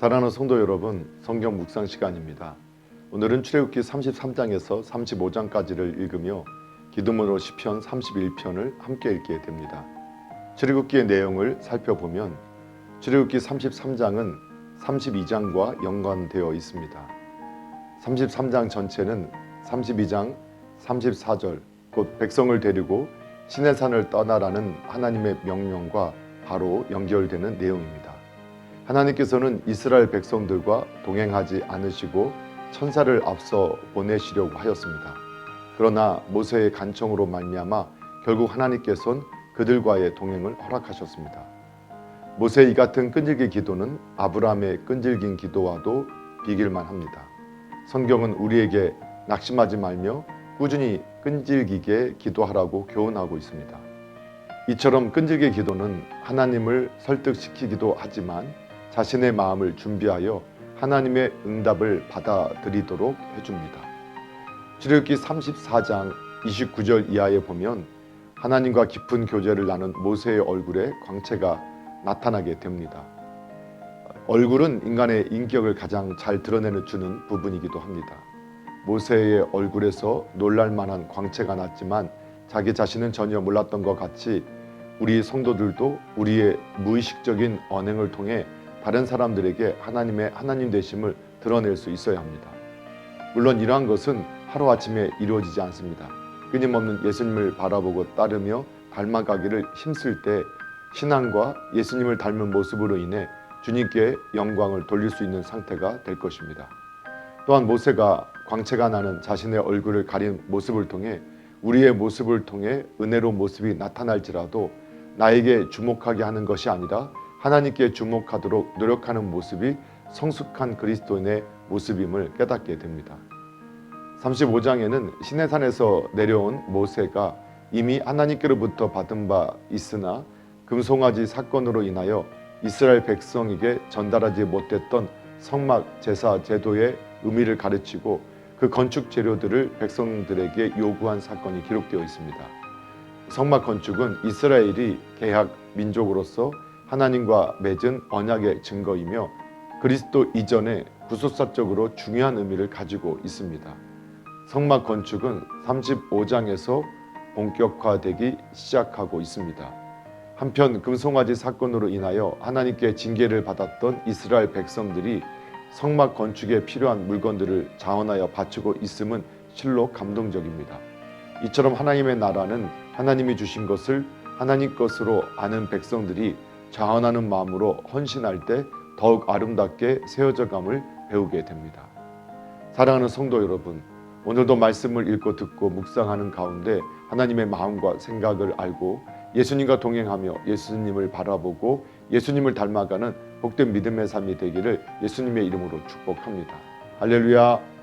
사랑하는 성도 여러분, 성경 묵상 시간입니다. 오늘은 출애굽기 33장에서 35장까지를 읽으며 기도문으로 시편 31편을 함께 읽게 됩니다. 출애굽기의 내용을 살펴보면 출애굽기 33장은 32장과 연관되어 있습니다. 33장 전체는 32장 34절 곧 백성을 데리고 시내산을 떠나라는 하나님의 명령과 바로 연결되는 내용입니다. 하나님께서는 이스라엘 백성들과 동행하지 않으시고 천사를 앞서 보내시려고 하였습니다. 그러나 모세의 간청으로 말미암아 결국 하나님께서는 그들과의 동행을 허락하셨습니다. 모세의 이 같은 끈질긴 기도는 아브라함의 끈질긴 기도와도 비길만 합니다. 성경은 우리에게 낙심하지 말며 꾸준히 끈질기게 기도하라고 교훈하고 있습니다. 이처럼 끈질기 기도는 하나님을 설득시키기도 하지만 자신의 마음을 준비하여 하나님의 응답을 받아들이도록 해줍니다. 출애굽기 34장 29절 이하에 보면 하나님과 깊은 교제를 나눈 모세의 얼굴에 광채가 나타나게 됩니다. 얼굴은 인간의 인격을 가장 잘 드러내는 주는 부분이기도 합니다. 모세의 얼굴에서 놀랄 만한 광채가 났지만 자기 자신은 전혀 몰랐던 것 같이 우리 성도들도 우리의 무의식적인 언행을 통해 다른 사람들에게 하나님의 하나님 되심을 드러낼 수 있어야 합니다. 물론 이러한 것은 하루아침에 이루어지지 않습니다. 끊임없는 예수님을 바라보고 따르며 닮아가기를 힘쓸 때 신앙과 예수님을 닮은 모습으로 인해 주님께 영광을 돌릴 수 있는 상태가 될 것입니다. 또한 모세가 광채가 나는 자신의 얼굴을 가린 모습을 통해 우리의 모습을 통해 은혜로운 모습이 나타날지라도 나에게 주목하게 하는 것이 아니라 하나님께 주목하도록 노력하는 모습이 성숙한 그리스도인의 모습임을 깨닫게 됩니다. 35장에는 시내산에서 내려온 모세가 이미 하나님께로부터 받은 바 있으나 금송아지 사건으로 인하여 이스라엘 백성에게 전달하지 못했던 성막 제사 제도의 의미를 가르치고 그 건축 재료들을 백성들에게 요구한 사건이 기록되어 있습니다. 성막 건축은 이스라엘이 개학 민족으로서 하나님과 맺은 언약의 증거이며 그리스도 이전에 구속사적으로 중요한 의미를 가지고 있습니다. 성막 건축은 35장에서 본격화되기 시작하고 있습니다. 한편 금송아지 사건으로 인하여 하나님께 징계를 받았던 이스라엘 백성들이 성막 건축에 필요한 물건들을 자원하여 바치고 있음은 실로 감동적입니다. 이처럼 하나님의 나라는 하나님이 주신 것을 하나님 것으로 아는 백성들이 자원하는 마음으로 헌신할 때 더욱 아름답게 세워져 감을 배우게 됩니다. 사랑하는 성도 여러분, 오늘도 말씀을 읽고 듣고 묵상하는 가운데 하나님의 마음과 생각을 알고 예수님과 동행하며 예수님을 바라보고 예수님을 닮아가는 복된 믿음의 삶이 되기를 예수님의 이름으로 축복합니다. 할렐루야.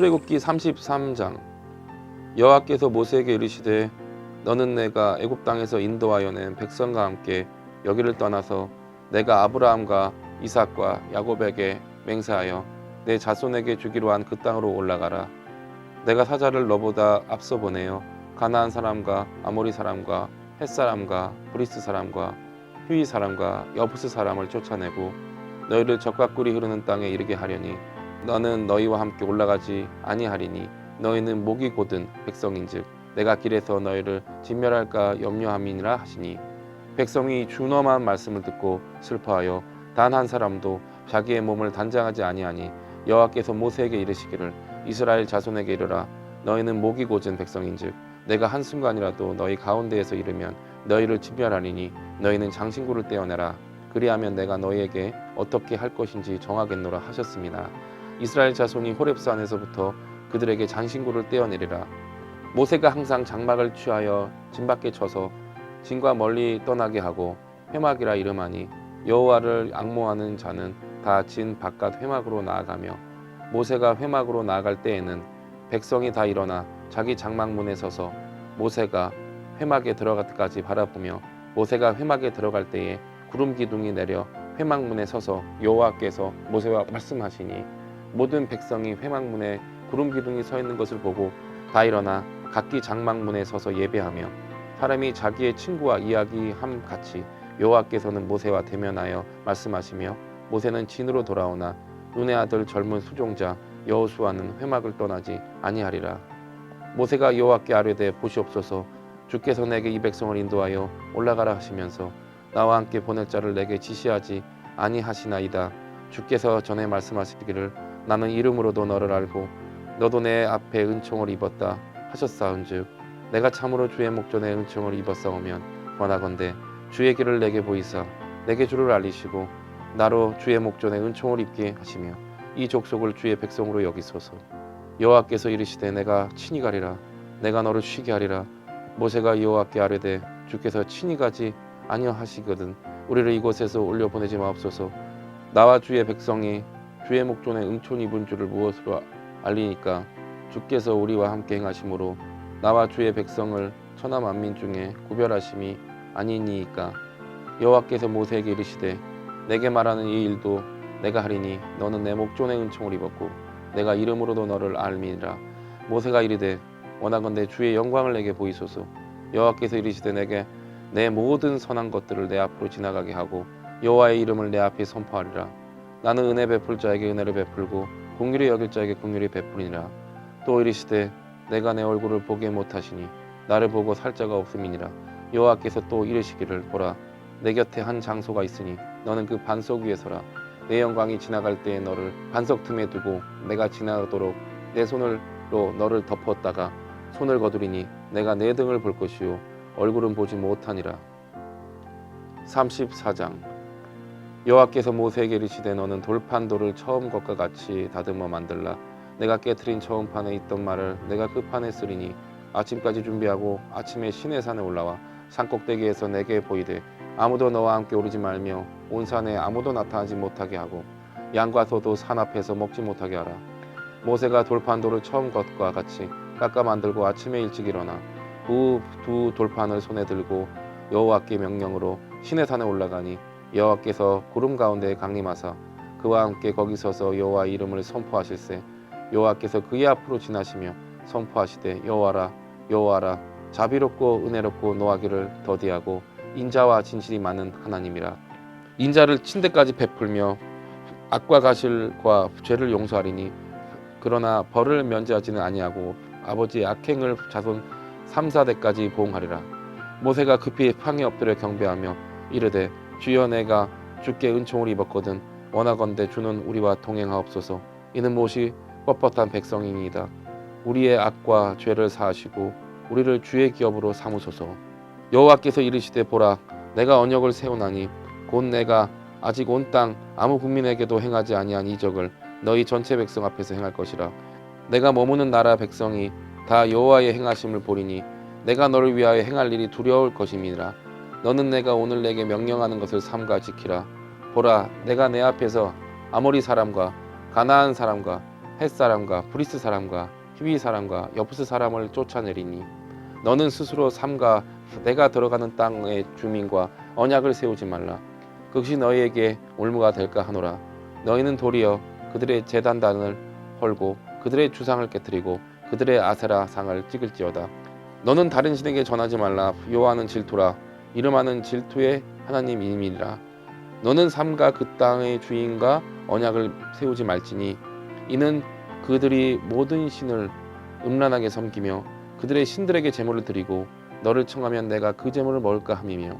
출애굽기 33장. 여호와께서 모세에게 이르시되 너는 내가 애굽 땅에서 인도하여 낸 백성과 함께 여기를 떠나서 내가 아브라함과 이삭과 야곱에게 맹세하여 내 자손에게 주기로 한 그 땅으로 올라가라. 내가 사자를 너보다 앞서 보내어 가나안 사람과 아모리 사람과 헷 사람과 브리스 사람과 휘위 사람과 여부스 사람을 쫓아내고 너희를 적과 꿀이 흐르는 땅에 이르게 하려니 너는 너희와 함께 올라가지 아니하리니 너희는 목이 곧은 백성인즉 내가 길에서 너희를 진멸할까 염려함이니라 하시니. 백성이 준엄한 말씀을 듣고 슬퍼하여 단 한 사람도 자기의 몸을 단장하지 아니하니 여호와께서 모세에게 이르시기를 이스라엘 자손에게 이르라. 너희는 목이 곧은 백성인즉 내가 한 순간이라도 너희 가운데에서 이르면 너희를 진멸하리니 너희는 장신구를 떼어내라. 그리하면 내가 너희에게 어떻게 할 것인지 정하겠노라 하셨습니다. 이스라엘 자손이 호렙산에서부터 그들에게 장신구를 떼어내리라. 모세가 항상 장막을 취하여 진 밖에 쳐서 진과 멀리 떠나게 하고 회막이라 이름하니 여호와를 악모하는 자는 다 진 바깥 회막으로 나아가며 모세가 회막으로 나아갈 때에는 백성이 다 일어나 자기 장막문에 서서 모세가 회막에 들어갈 때까지 바라보며 모세가 회막에 들어갈 때에 구름 기둥이 내려 회막문에 서서 여호와께서 모세와 말씀하시니 모든 백성이 회막문에 구름 기둥이 서 있는 것을 보고 다 일어나 각기 장막문에 서서 예배하며 사람이 자기의 친구와 이야기함 같이 여호와께서는 모세와 대면하여 말씀하시며 모세는 진으로 돌아오나 눈의 아들 젊은 수종자 여호수아는 회막을 떠나지 아니하리라. 모세가 여호와께 아뢰되 보시옵소서. 주께서 내게 이 백성을 인도하여 올라가라 하시면서 나와 함께 보낼 자를 내게 지시하지 아니하시나이다. 주께서 전에 말씀하시기를 나는 이름으로도 너를 알고 너도 내 앞에 은총을 입었다 하셨사온즉 내가 참으로 주의 목전에 은총을 입었사오면 원하건대 주의 길을 내게 보이사 내게 주를 알리시고 나로 주의 목전에 은총을 입게 하시며 이 족속을 주의 백성으로 여기소서. 여호와께서 이르시되 내가 친히 가리라. 내가 너를 쉬게 하리라. 모세가 여호와께 아뢰되 주께서 친히 가지 아니하시거든 우리를 이곳에서 올려 보내지 마옵소서. 나와 주의 백성이 주의 목전에 은총 입은 줄을 무엇으로 알리니까 주께서 우리와 함께 행하심으로 나와 주의 백성을 천하 만민 중에 구별하심이 아니니이까. 여호와께서 모세에게 이르시되 내게 말하는 이 일도 내가 하리니 너는 내 목전에 은총을 입었고 내가 이름으로도 너를 알미니라. 모세가 이르되 원하건대 주의 영광을 내게 보이소서. 여호와께서 이르시되 내게 내 모든 선한 것들을 내 앞으로 지나가게 하고 여호와의 이름을 내 앞에 선포하리라 나는 은혜 베풀 자에게 은혜를 베풀고 공률이 여길 자에게 공률이 베풀이니라. 또 이르시되 내가 내 얼굴을 보게 못하시니 나를 보고 살 자가 없음이니라. 여호와께서 또 이르시기를 보라. 내 곁에 한 장소가 있으니 너는 그 반석 위에 서라. 내 영광이 지나갈 때에 너를 반석 틈에 두고 내가 지나가도록 내 손으로 너를 덮었다가 손을 거두리니 내가 내 등을 볼 것이요 얼굴은 보지 못하니라. 34장 여호와께서 모세에게 이르시되 너는 돌판돌을 처음 것과 같이 다듬어 만들라. 내가 깨트린 처음 판에 있던 말을 내가 그 판에 쓰리니 아침까지 준비하고 아침에 시내 산에 올라와 산 꼭대기에서 내게 보이되 아무도 너와 함께 오르지 말며 온 산에 아무도 나타나지 못하게 하고 양과 소도 산 앞에서 먹지 못하게 하라. 모세가 돌판돌을 처음 것과 같이 깎아 만들고 아침에 일찍 일어나 그두 돌판을 손에 들고 여호와께 명령으로 시내 산에 올라가니 여호와께서 구름 가운데 강림하사 그와 함께 거기 서서 여호와 이름을 선포하실세. 여호와께서 그의 앞으로 지나시며 선포하시되 여호와라 여호와라 자비롭고 은혜롭고 노하기를 더디하고 인자와 진실이 많은 하나님이라. 인자를 친대까지 베풀며 악과 가실과 죄를 용서하리니 그러나 벌을 면제하지는 아니하고 아버지의 악행을 자손 3, 4대까지 보응하리라. 모세가 급히 팡에 엎드려 경배하며 이르되 주여 내가 주께 은총을 입었거든 원하건대 주는 우리와 동행하옵소서. 이는 못이 뻣뻣한 백성이니이다. 우리의 악과 죄를 사하시고 우리를 주의 기업으로 삼으소서. 여호와께서 이르시되 보라 내가 언약을 세우나니 곧 내가 아직 온 땅 아무 국민에게도 행하지 아니한 이적을 너희 전체 백성 앞에서 행할 것이라. 내가 머무는 나라 백성이 다 여호와의 행하심을 보리니 내가 너를 위하여 행할 일이 두려울 것임이라 너는 내가 오늘 내게 명령하는 것을 삼가 지키라. 보라 내가 내 앞에서 아모리 사람과 가나안 사람과 헷 사람과 브리스 사람과 히비 사람과 여부스 사람을 쫓아내리니 너는 스스로 삼가 내가 들어가는 땅의 주민과 언약을 세우지 말라. 그것이 너희에게 올무가 될까 하노라. 너희는 도리어 그들의 제단단을 헐고 그들의 주상을 깨뜨리고 그들의 아세라 상을 찍을지어다. 너는 다른 신에게 전하지 말라. 여호와는 질투라 이름하는 질투의 하나님 이름이라. 너는 삼가 그 땅의 주인과 언약을 세우지 말지니 이는 그들이 모든 신을 음란하게 섬기며 그들의 신들에게 제물을 드리고 너를 청하면 내가 그 제물을 먹을까 함이며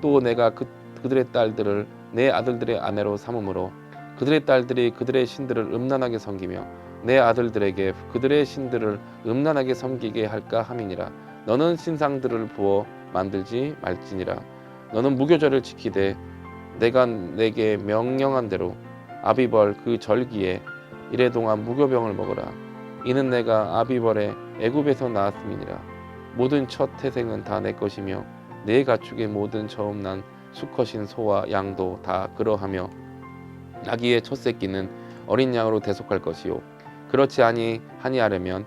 또 내가 그, 그들의 딸들을 내 아들들의 아내로 삼음으로 그들의 딸들이 그들의 신들을 음란하게 섬기며 내 아들들에게 그들의 신들을 음란하게 섬기게 할까 함이니라. 너는 신상들을 부어 만들지 말지니라. 너는 무교절을 지키되 내가 내게 명령한 대로 아비벌 그 절기에 이래 동안 무교병을 먹으라. 이는 내가 아비벌의 애굽에서 나왔음이니라. 모든 첫 태생은 다 내 것이며 내 가축의 모든 처음 난 수컷인 소와 양도 다 그러하며 아기의 첫 새끼는 어린 양으로 대속할 것이요. 그렇지 아니 하니 하려면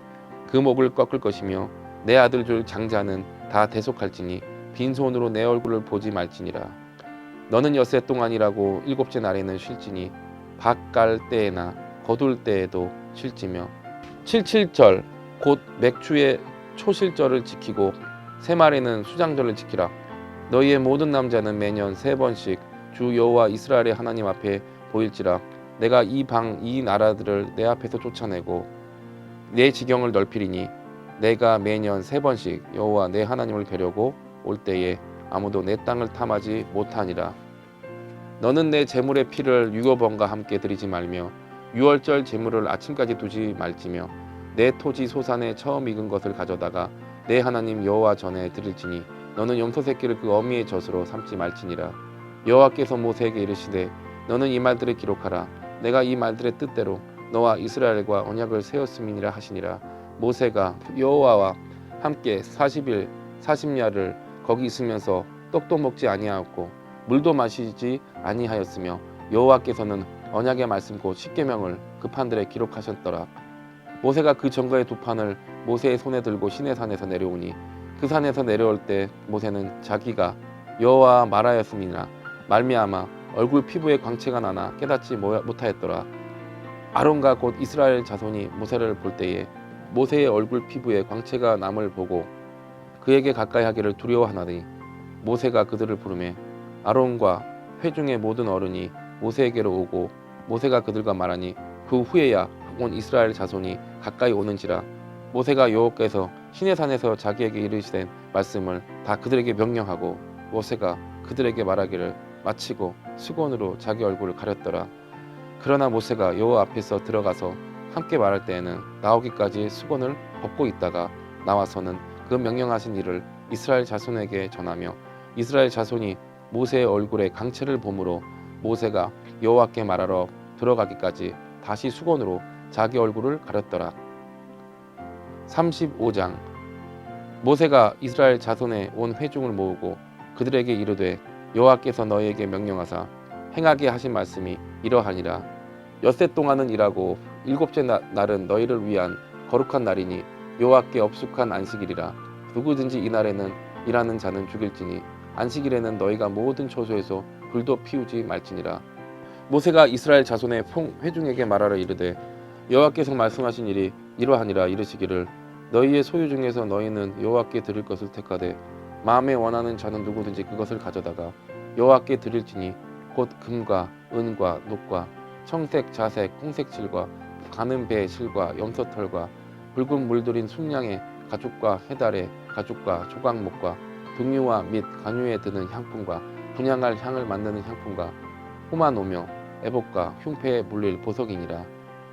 그 목을 꺾을 것이며 내 아들 줄 장자는 다 대속할지니 빈손으로 내 얼굴을 보지 말지니라 너는 엿새 동안이라고 일곱째 날에는 쉴지니 밭갈 때에나 거둘 때에도 쉴지며 칠칠절 곧 맥추의 초실절을 지키고 세 마리는 수장절을 지키라. 너희의 모든 남자는 매년 세 번씩 주 여호와 이스라엘의 하나님 앞에 보일지라. 내가 이 방이 나라들을 내 앞에서 쫓아내고 내 지경을 넓히리니 내가 매년 세 번씩 여호와 내 하나님을 뵈려고 올 때에 아무도 내 땅을 탐하지 못하니라. 너는 내 재물의 피를 유업원과 함께 드리지 말며 유월절 재물을 아침까지 두지 말지며 내 토지 소산에 처음 익은 것을 가져다가 내 하나님 여호와 전에 드릴지니 너는 염소 새끼를 그 어미의 젖으로 삼지 말지니라. 여호와께서 모세에게 이르시되 너는 이 말들을 기록하라. 내가 이 말들의 뜻대로 너와 이스라엘과 언약을 세웠음이니라 하시니라 모세가 여호와와 함께 40일 40야를 거기 있으면서 떡도 먹지 아니하였고 물도 마시지 아니하였으며 여호와께서는 언약의 말씀 곧 십계명을 그 판들에 기록하셨더라. 모세가 그 전거의 두 판을 모세의 손에 들고 시내 산에서 내려오니 그 산에서 내려올 때 모세는 자기가 여호와 말하였음이나 말미암아 얼굴 피부에 광채가 나나 깨닫지 모- 못하였더라. 아론과 곧 이스라엘 자손이 모세를 볼 때에 모세의 얼굴 피부에 광채가 남을 보고 그에게 가까이 하기를 두려워하나니 모세가 그들을 부르매 아론과 회중의 모든 어른이 모세에게로 오고 모세가 그들과 말하니 그 후에야 온 이스라엘 자손이 가까이 오는지라 모세가 여호와께서 시내산에서 자기에게 이르시된 말씀을 다 그들에게 명령하고 모세가 그들에게 말하기를 마치고 수건으로 자기 얼굴을 가렸더라. 그러나 모세가 여호와 앞에서 들어가서 함께 말할 때에는 나오기까지 수건을 벗고 있다가 나와서는 그 명령하신 일을 이스라엘 자손에게 전하며 이스라엘 자손이 모세의 얼굴에 강체를 보므로 모세가 여호와께 말하러 들어가기까지 다시 수건으로 자기 얼굴을 가렸더라. 35장 모세가 이스라엘 자손의 온 회중을 모으고 그들에게 이르되 여호와께서 너희에게 명령하사 행하게 하신 말씀이 이러하니라 엿새 동안은 일하고 일곱째 나- 날은 너희를 위한 거룩한 날이니 여호와께 업숙한 안식일이라. 누구든지 이 날에는 일하는 자는 죽일지니 안식일에는 너희가 모든 처소에서 불도 피우지 말지니라. 모세가 이스라엘 자손의 풍 회중에게 말하러 이르되 여호와께서 말씀하신 일이 이러하니라 이르시기를. 너희의 소유 중에서 너희는 여호와께 드릴 것을 택하되 마음에 원하는 자는 누구든지 그것을 가져다가 여호와께 드릴지니 곧 금과 은과 녹과 청색 자색 홍색 실과 가는 배 실과 염소털과 붉은 물들인 순양의 가죽과 해달의 가죽과 조각목과 등유와 및 간유에 드는 향품과 분향할 향을 만드는 향품과 호마노며 애복과 흉패에 물릴 보석이니라.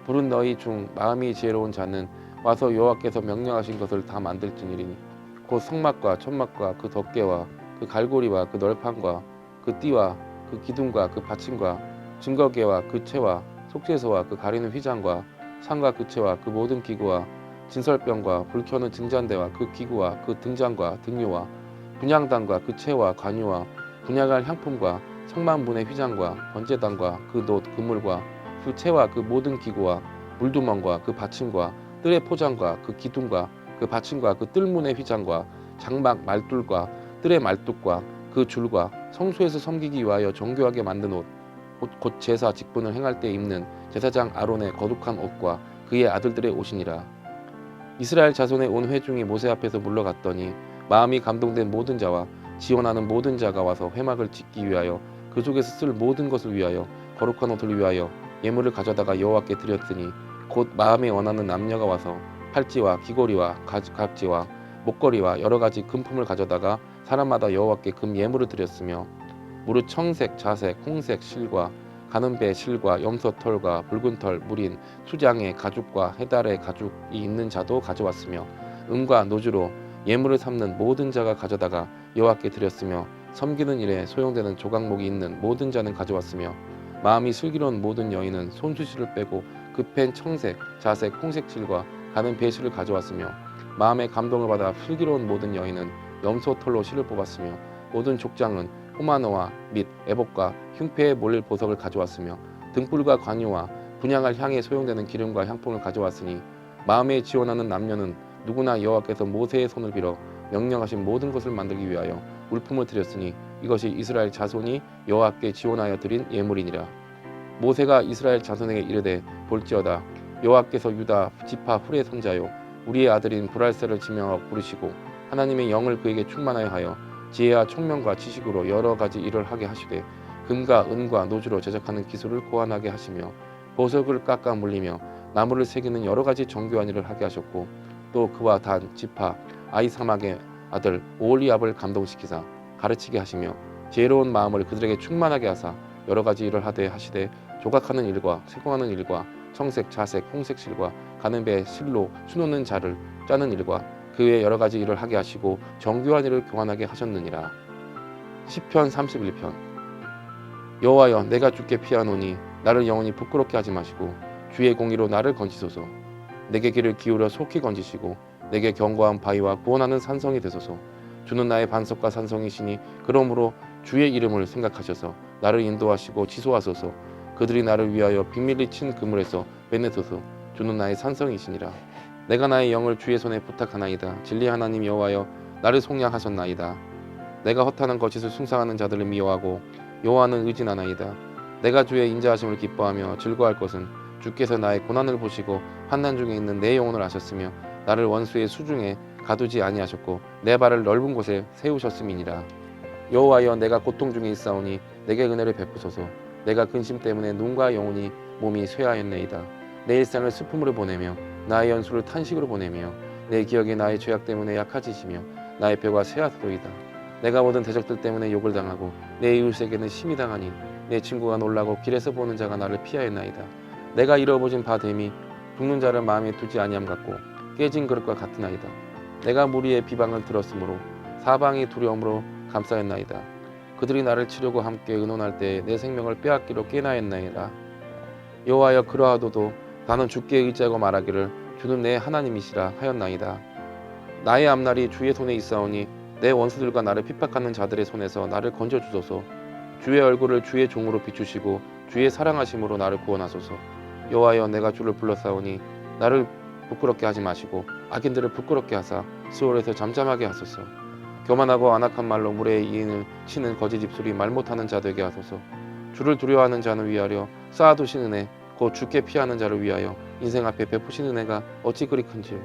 부른 너희 중 마음이 지혜로운 자는 와서 여호와께서 명령하신 것을 다 만들지니니 곧 성막과 천막과 그 덮개와 그 갈고리와 그 널판과 그 띠와 그 기둥과 그 받침과 증거계와 그 채와 속죄소와 그 가리는 휘장과 상과 그그 모든 기구와 진설병과 불켜는 등잔대와 그 기구와 그 등잔과 등유와 분향단과 그 채와 관유와 분향할 향품과 성만분의 휘장과 번제단과 그노 그물과 그 채와 그 모든 기구와 물두멍과 그 받침과 뜰의 포장과 그 기둥과 그 받침과 그 뜰문의 휘장과 장막 말뚝과 뜰의 말뚝과 그 줄과 성소에서 섬기기 위하여 정교하게 만든 옷, 옷, 곧 제사 직분을 행할 때 입는 제사장 아론의 거룩한 옷과 그의 아들들의 옷이니라. 이스라엘 자손의 온 회중이 모세 앞에서 물러갔더니 마음이 감동된 모든 자와 지원하는 모든 자가 와서 회막을 짓기 위하여 그 속에서 쓸 모든 것을 위하여 거룩한 옷을 위하여 예물을 가져다가 여호와께 드렸으니 곧 마음에 원하는 남녀가 와서 팔찌와 가지- 각지와 목걸이와 여러 가지 금품을 가져다가 사람마다 여호와께 금 예물을 드렸으며 무릇 청색, 자색, 홍색 실과 가는 배 실과 염소 털과 붉은 털, 물인 수장의 가죽과 해달의 가죽이 있는 자도 가져왔으며 은과 노주로 예물을 삼는 모든 자가 가져다가 여호와께 드렸으며 섬기는 일에 소용되는 조각목이 있는 모든 자는 가져왔으며 마음이 슬기로운 모든 여인은 손수시를 빼고 급한 청색, 자색, 홍색 실과 가는 배실을 가져왔으며 마음의 감동을 받아 슬기로운 모든 여인은 염소 털로 실을 뽑았으며 모든 족장은 호마노와 및 애복과 흉패에 몰릴 보석을 가져왔으며 등불과 관유와 분향할 향에 소용되는 기름과 향품을 가져왔으니 마음에 지원하는 남녀는 누구나 여호와께서 모세의 손을 빌어 명령하신 모든 것을 만들기 위하여 물품을 드렸으니 이것이 이스라엘 자손이 여호와께 지원하여 드린 예물이니라. 모세가 이스라엘 자손에게 이르되 볼지어다 여호와께서 유다 지파 훌의 손자요 우리의 아들인 브랄세를 지명하고 부르시고 하나님의 영을 그에게 충만하여 하여 지혜와 총명과 지식으로 여러 가지 일을 하게 하시되 금과 은과 노주로 제작하는 기술을 고안하게 하시며 보석을 깎아 물리며 나무를 새기는 여러 가지 정교한 일을 하게 하셨고 또 그와 단 지파 아이사막의 아들 오올리압을 감동시키사 가르치게 하시며 지혜로운 마음을 그들에게 충만하게 하사 여러 가지 일을 하되 하시되 조각하는 일과 세공하는 일과 청색, 자색, 홍색 실과 가는 배 실로 수놓는 자를 짜는 일과 그외 여러 가지 일을 하게 하시고 정교한 일을 교환하게 하셨느니라. 시편 31편. 여호와여 내가 주께 피하노니 나를 영원히 부끄럽게 하지 마시고 주의 공의로 나를 건지소서. 내게 귀를 기울여 속히 건지시고 내게 견고한 바위와 구원하는 산성이 되소서. 주는 나의 반석과 산성이시니 그러므로 주의 이름을 생각하셔서 나를 인도하시고 지소하소서. 그들이 나를 위하여 빅밀리 친 그물에서 빼내소서. 주는 나의 산성이시니라 내가 나의 영을 주의 손에 부탁하나이다. 진리 하나님 여호와여 나를 속량하셨나이다. 내가 허탄한 거짓을 숭상하는 자들을 미워하고 여호와는 의진하나이다. 내가 주의 인자하심을 기뻐하며 즐거워할 것은 주께서 나의 고난을 보시고 환난 중에 있는 내 영혼을 아셨으며 나를 원수의 수중에 가두지 아니하셨고 내 발을 넓은 곳에 세우셨음이니라. 여호와여 내가 고통 중에 있사오니 내게 은혜를 베푸소서. 내가 근심 때문에 눈과 영혼이 몸이 쇠하였네이다 내 일상을 슬픔으로 보내며 나의 연수를 탄식으로 보내며 내 기억이 나의 죄악 때문에 약해지시며 나의 뼈가 쇠하도이다. 내가 모든 대적들 때문에 욕을 당하고 내 이웃에게는 심히 당하니 내 친구가 놀라고 길에서 보는 자가 나를 피하였나이다. 내가 잃어버진 바 됨이 죽는 자를 마음에 두지 아니함 같고 깨진 그릇과 같으나이다. 내가 무리의 비방을 들었으므로 사방이 두려움으로 감싸였나이다. 그들이 나를 치려고 함께 의논할 때 내 생명을 빼앗기로 깨나였나이다. 여호와여 그러하도도 나는 주께 의지하고 말하기를 주는 내 하나님이시라 하였나이다. 나의 앞날이 주의 손에 있사오니 내 원수들과 나를 핍박하는 자들의 손에서 나를 건져 주소서. 주의 얼굴을 주의 종으로 비추시고 주의 사랑하심으로 나를 구원하소서. 여호와여 내가 주를 불러싸오니 나를 부끄럽게 하지 마시고 악인들을 부끄럽게 하사 수월에서 잠잠하게 하소서. 교만하고 안악한 말로 물의 이인을 치는 거짓 입술이 말 못하는 자 되게 하소서. 주를 두려워하는 자는 위하려 쌓아두신 은혜 곧 주께 피하는 자를 위하여 인생 앞에 베푸신 은혜가 어찌 그리 큰지요?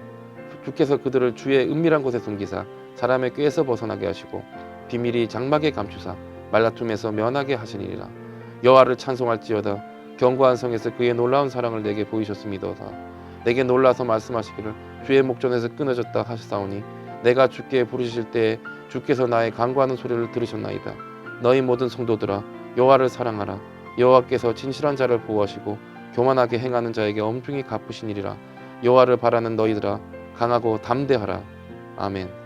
주께서 그들을 주의 은밀한 곳에 숨기사 사람의 꾀에서 벗어나게 하시고 비밀이 장막에 감추사 말다툼에서 면하게 하시니라. 여호와를 찬송할지어다 견고한 성에서 그의 놀라운 사랑을 내게 보이셨음이도다. 내게 놀라서 말씀하시기를 주의 목전에서 끊어졌다 하시사오니 내가 주께 부르실 때에 주께서 나의 간구하는 소리를 들으셨나이다. 너희 모든 성도들아 여호와를 사랑하라. 여호와께서 진실한 자를 보호하시고 교만하게 행하는 자에게 엄중히 갚으시니리라. 여호와를 바라는 너희들아 강하고 담대하라. 아멘